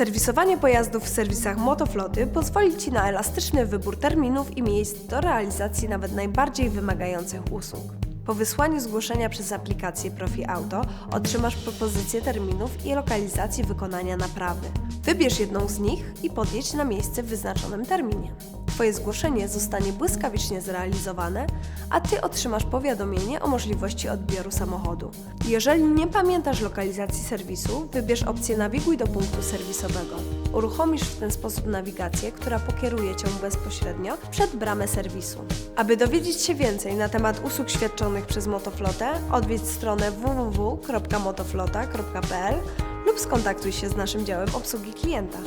Serwisowanie pojazdów w serwisach Motofloty pozwoli Ci na elastyczny wybór terminów i miejsc do realizacji nawet najbardziej wymagających usług. Po wysłaniu zgłoszenia przez aplikację Profi Auto otrzymasz propozycję terminów i lokalizacji wykonania naprawy. Wybierz jedną z nich i podjedź na miejsce w wyznaczonym terminie. Twoje zgłoszenie zostanie błyskawicznie zrealizowane, a Ty otrzymasz powiadomienie o możliwości odbioru samochodu. Jeżeli nie pamiętasz lokalizacji serwisu, wybierz opcję Nawiguj do punktu serwisowego. Uruchomisz w ten sposób nawigację, która pokieruje Cię bezpośrednio przed bramę serwisu. Aby dowiedzieć się więcej na temat usług świadczonych przez Motoflotę, odwiedź stronę www.motoflota.pl lub skontaktuj się z naszym działem obsługi klienta.